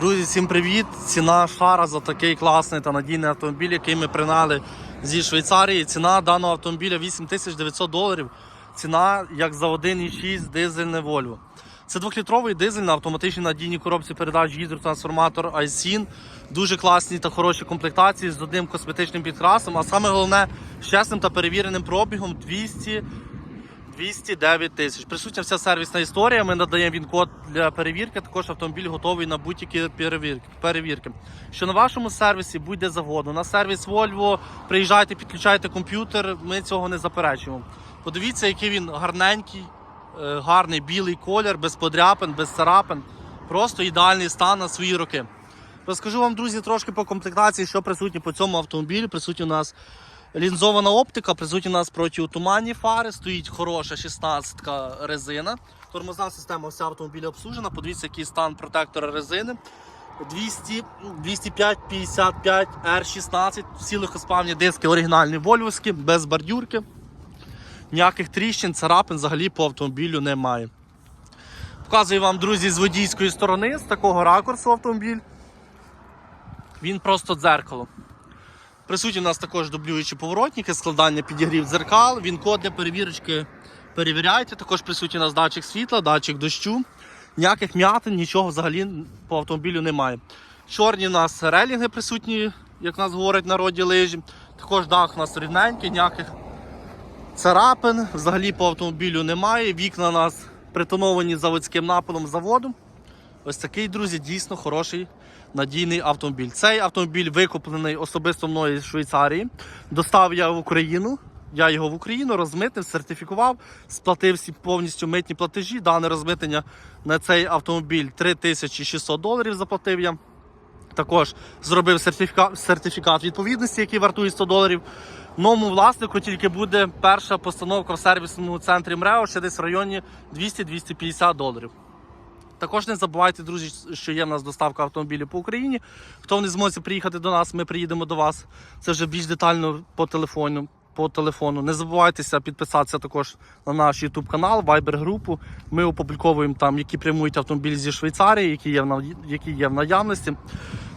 Друзі, всім привіт! Ціна шара за такий класний та надійний автомобіль, який ми пригнали зі Швейцарії. Ціна даного автомобіля 8900 доларів. Ціна як за 1,6 дизельне Volvo. Це двохлітровий дизель на автоматичній надійній коробці передач гідротрансформатор Айсін. Дуже класні та хороші комплектації з одним косметичним підкрасом. А саме головне з чесним та перевіреним пробігом 200 209 тисяч. Присутня вся сервісна історія. Ми надаємо він код для перевірки. Також автомобіль готовий на будь-які перевірки. Що на вашому сервісі буде завгодно. На сервіс Volvo приїжджайте, підключайте комп'ютер. Ми цього не заперечуємо. Подивіться, який він гарненький, е, гарний білий колір, без подряпин, без царапин. Просто ідеальний стан на свої роки. Розкажу вам, друзі, трошки по комплектації, що присутні по цьому автомобілі. Присутні у нас лінзована оптика, присутні у нас протиутуманні фари, стоїть хороша 16-ка резина. Тормозна система вся автомобіля обслужена. Подивіться, який стан протектора резини. 200, 205, 55, R16, всі легкосплавні диски оригінальні вольвовські, без бордюрки. Ніяких тріщин, царапин взагалі по автомобілю немає. Показую вам, друзі, з водійської сторони, з такого ракурсу автомобіль. Він просто дзеркало. Присутні у нас також дублюючі поворотники, складання підігрів дзеркал. Він код для перевірочки перевіряйте. Також присутній у нас датчик світла, датчик дощу. Ніяких м'ятин, нічого взагалі по автомобілю немає. Чорні у нас релінги присутні, як нас говорять народі лижі. Також дах у нас рівненький, ніяких царапин. Взагалі по автомобілю немає. Вікна у нас притоновані заводським напилом заводу. Ось такий, друзі, дійсно хороший надійний автомобіль. Цей автомобіль викуплений особисто мною з Швейцарії. Достав я в Україну. Я його в Україну розмитнив, сертифікував, сплатив всі повністю митні платежі. Дане розмитнення на цей автомобіль 3600 доларів заплатив я. Також зробив сертифікат, сертифікат відповідності, який вартує 100 доларів. Новому власнику тільки буде перша постановка в сервісному центрі МРЕО, ще десь в районі 200-250 доларів. Також не забувайте, друзі, що є в нас доставка автомобілів по Україні. Хто не зможе приїхати до нас, ми приїдемо до вас. Це вже більш детально по телефону. По телефону. Не забувайтеся підписатися також на наш YouTube канал, Viber групу. Ми опубліковуємо там, які прямують автомобілі зі Швейцарії, які є в які є в наявності.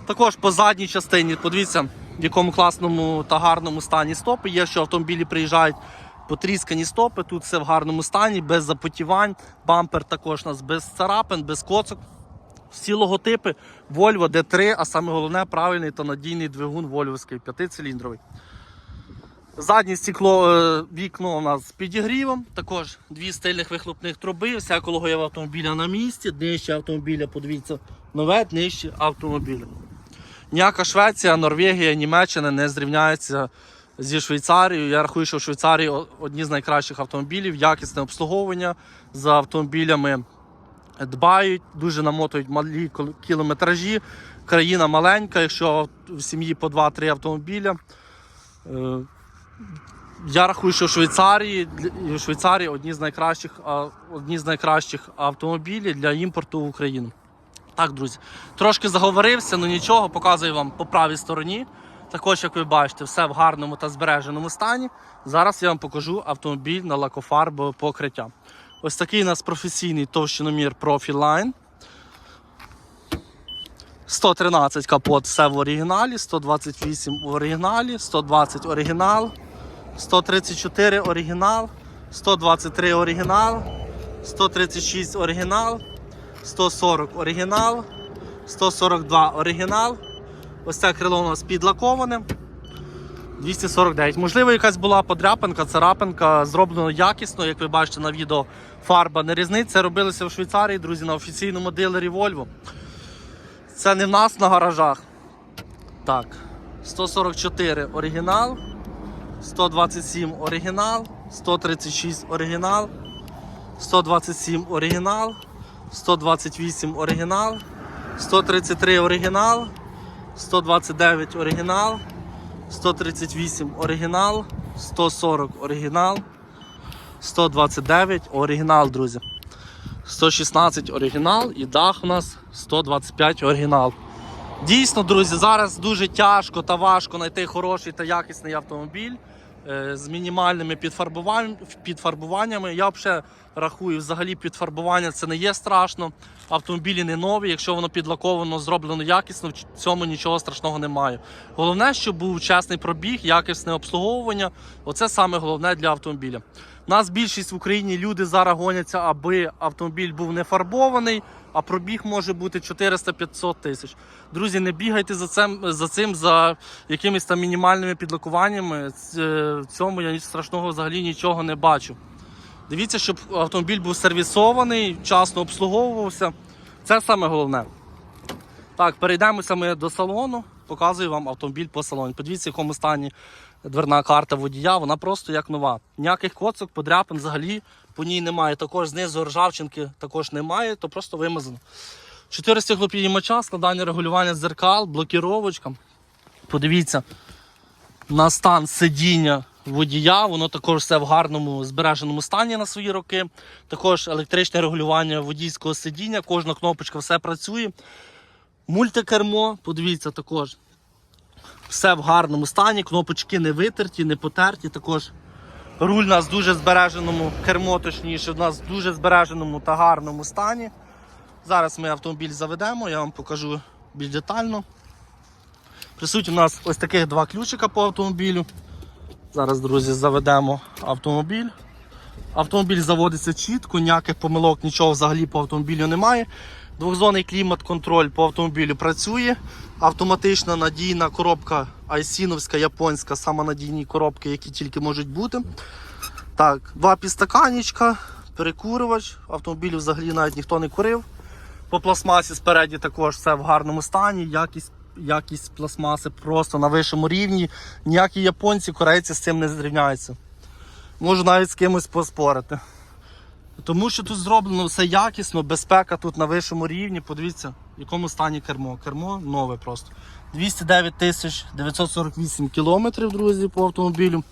Також по задній частині, подивіться, в якому класному та гарному стані стопи є, що автомобілі приїжджають потріскані стопи. Тут все в гарному стані, без запотівань. Бампер також у нас без царапин, без коцок. Всі логотипи Volvo D3, а саме головне правильний та надійний двигун вольвовський, п'ятициліндровий. Заднє стекло, е, вікно у нас з підігрівом, також дві стильних вихлопних труби, вся екологія автомобіля на місці, днище автомобіля, подивіться, нове днище автомобіля. Ніяка Швеція, Норвегія, Німеччина не зрівняється зі Швейцарією. Я рахую, що в Швейцарії одні з найкращих автомобілів, якісне обслуговування за автомобілями дбають, дуже намотують малі кілометражі. Країна маленька, якщо в сім'ї по 2-3 автомобіля. Е, Я рахую, що в Швейцарії, в Швейцарії одні з найкращих, одні з найкращих автомобілів для імпорту в Україну. Так, друзі, трошки заговорився, ну нічого, показую вам по правій стороні. Також, як ви бачите, все в гарному та збереженому стані. Зараз я вам покажу автомобіль на лакофарбове покриття. Ось такий у нас професійний товщиномір Profil Line. 113 капот, все в оригіналі, 128 в оригіналі, 120 оригінал, 134 оригінал, 123 оригінал, 136 оригінал, 140 оригінал, 142 оригінал. Ось це крило у нас підлаковане. 249. Можливо, якась була подряпинка, царапинка, зроблено якісно, як ви бачите на відео, фарба не різниця. Це робилося в Швейцарії, друзі, на офіційному дилері Volvo. Це не в нас на гаражах. Так. 144 оригінал, 127 оригінал, 136 оригінал, 127 оригінал, 128 оригінал, 133 оригінал, 129 оригінал, 138 оригінал, 140 оригінал, 129 оригінал, друзі. 116 оригінал і дах у нас 125 оригінал. Дійсно, друзі, зараз дуже тяжко та важко знайти хороший та якісний автомобіль. е, з мінімальними підфарбуваннями. Я взагалі рахую, взагалі підфарбування це не є страшно. Автомобілі не нові, якщо воно підлаковано, зроблено якісно, в цьому нічого страшного немає. Головне, щоб був чесний пробіг, якісне обслуговування. Оце саме головне для автомобіля. У нас більшість в Україні люди зараз гоняться, аби автомобіль був не фарбований, а пробіг може бути 400-500 тисяч. Друзі, не бігайте за цим, за цим, за якимись там мінімальними підлакуваннями. В цьому я страшного взагалі нічого не бачу. Дивіться, щоб автомобіль був сервісований, вчасно обслуговувався. Це саме головне. Так, перейдемося ми до салону. Показую вам автомобіль по салоні. Подивіться, в якому стані дверна карта водія, вона просто як нова. Ніяких коцок, подряпин взагалі по ній немає. Також знизу ржавчинки також немає, то просто вимазано. Чотири стеклопідіймача, складання регулювання дзеркал, блокіровочка. Подивіться на стан сидіння водія, воно також все в гарному збереженому стані на свої роки. Також електричне регулювання водійського сидіння, кожна кнопочка все працює. Мультикермо, подивіться також. Все в гарному стані, кнопочки не витерті, не потерті. Також руль у нас дуже збереженому, кермо точніше, у нас в дуже збереженому та гарному стані. Зараз ми автомобіль заведемо, я вам покажу більш детально. Присутні у нас ось таких два ключика по автомобілю. Зараз, друзі, заведемо автомобіль. Автомобіль заводиться чітко, ніяких помилок, нічого взагалі по автомобілю немає. Двохзонний клімат-контроль по автомобілю працює. Автоматична надійна коробка айсіновська, японська, сама надійні коробки, які тільки можуть бути. Так, два підстаканічка, перекурювач. Автомобіль взагалі навіть ніхто не курив. По пластмасі спереді також все в гарному стані. Якість, якість пластмаси просто на вищому рівні. Ніякі японці, корейці з цим не зрівняються. Можу навіть з кимось поспорити. Тому що тут зроблено все якісно, безпека тут на вищому рівні. Подивіться, в якому стані кермо. Кермо нове просто. 209 тисяч 948 кілометрів, друзі, по автомобілю.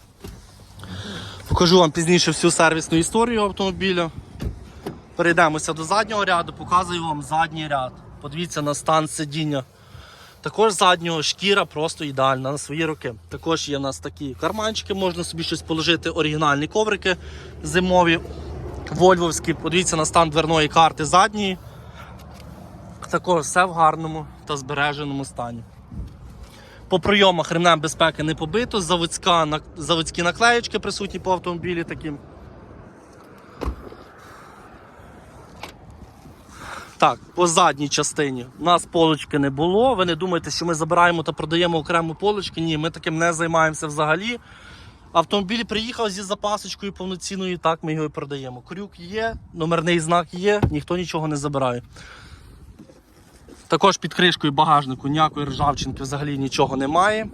Покажу вам пізніше всю сервісну історію автомобіля. Перейдемося до заднього ряду, показую вам задній ряд. Подивіться на стан сидіння. Також заднього шкіра просто ідеальна на свої роки. Також є у нас такі карманчики, можна собі щось положити, оригінальні коврики зимові, вольвовські. Подивіться на стан дверної карти задньої. Також все в гарному та збереженому стані. По прийомах ремнем безпеки не побито, заводська, заводські наклеєчки присутні по автомобілі таким. Так, по задній частині у нас полочки не було. Ви не думаєте, що ми забираємо та продаємо окремо полочки. Ні, ми таким не займаємося взагалі. Автомобіль приїхав зі запасочкою повноцінною, так ми його і продаємо. Крюк є, номерний знак є, ніхто нічого не забирає. Також під кришкою багажнику ніякої ржавчинки взагалі нічого немає.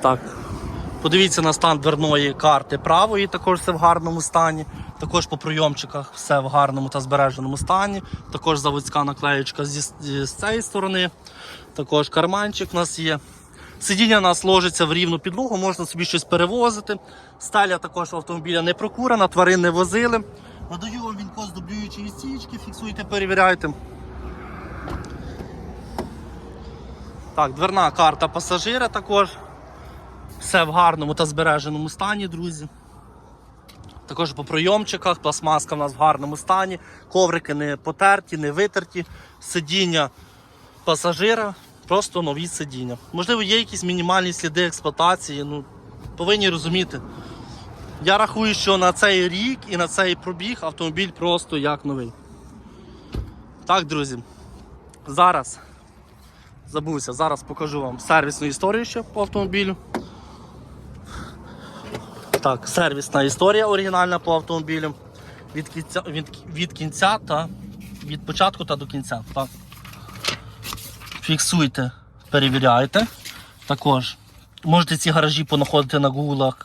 Так. Подивіться на стан дверної карти правої, також все в гарному стані. Також по прийомчиках все в гарному та збереженому стані. Також заводська наклеєчка зі, з цієї сторони. Також карманчик у нас є. Сидіння у нас ложиться в рівну підлогу, можна собі щось перевозити. Стеля також автомобіля не прокурена, тварин не возили. Надаю вам вінко з дублюючої стічки, фіксуйте, перевіряйте. Так, дверна карта пасажира також. Все в гарному та збереженому стані, друзі. Також по прийомчиках, пластмаска в нас в гарному стані, коврики не потерті, не витерті, сидіння пасажира, просто нові сидіння. Можливо, є якісь мінімальні сліди експлуатації, ну, повинні розуміти. Я рахую, що на цей рік і на цей пробіг автомобіль просто як новий. Так, друзі, зараз забувся, зараз покажу вам сервісну історію ще по автомобілю. Так, сервісна історія оригінальна по автомобілю. Від кінця, від, від кінця та від початку та до кінця. Так. Фіксуйте, перевіряйте. Також можете ці гаражі понаходити на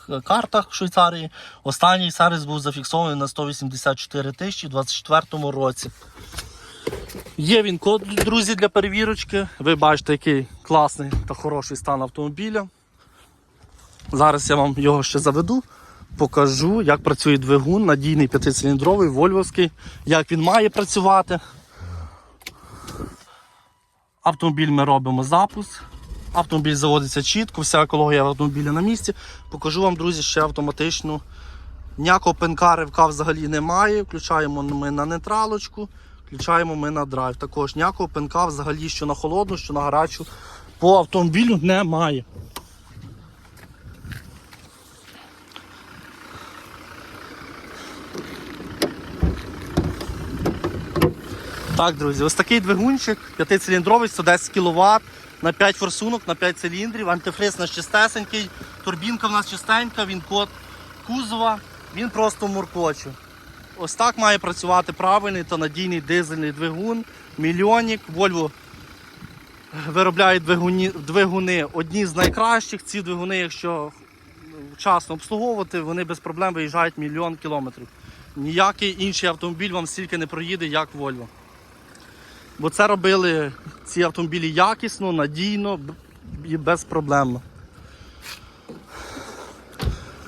е, картах в Швейцарії. Останній сервіс був зафіксований на 184 тисячі у 2024 році. Є він код, друзі, для перевірочки. Ви бачите, який класний та хороший стан автомобіля. Зараз я вам його ще заведу, покажу, як працює двигун, надійний п'ятициліндровий, вольвовський, як він має працювати. Автомобіль ми робимо запуск. Автомобіль заводиться чітко, вся екологія автомобіля на місці. Покажу вам, друзі, ще автоматичну. Ніякого пенка ривка взагалі немає. Включаємо ми на нейтралочку, включаємо ми на драйв. Також ніякого пенка взагалі, що на холодну, що на гарячу по автомобілю немає. Так, друзі, ось такий двигунчик, п'ятициліндровий, 110 кВт, на 5 форсунок, на 5 циліндрів, антифриз у нас чистесенький, турбінка в нас чистенька, він код кузова, він просто муркоче. Ось так має працювати правильний та надійний дизельний двигун. Мільйонник, Volvo виробляє двигуни, двигуни одні з найкращих. Ці двигуни, якщо вчасно обслуговувати, вони без проблем виїжджають мільйон кілометрів. Ніякий інший автомобіль вам стільки не проїде, як Volvo. Бо це робили ці автомобілі якісно, надійно і безпроблемно.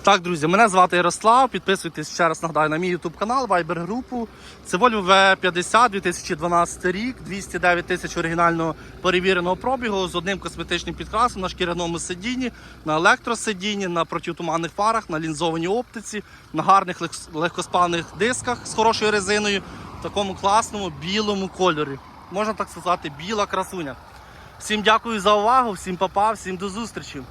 Так, друзі, мене звати Ярослав. Підписуйтесь ще раз нагадаю на мій YouTube канал, Viber групу. Це Volvo V50 2012 рік, 209 тисяч оригінального перевіреного пробігу з одним косметичним підкрасом на шкіряному сидінні, на електросидінні, на протитуманних фарах, на лінзованій оптиці, на гарних лег- легкоспальних дисках з хорошою резиною, в такому класному білому кольорі. Можна так сказати, біла красуня. Всім дякую за увагу, всім папа, всім до зустрічі.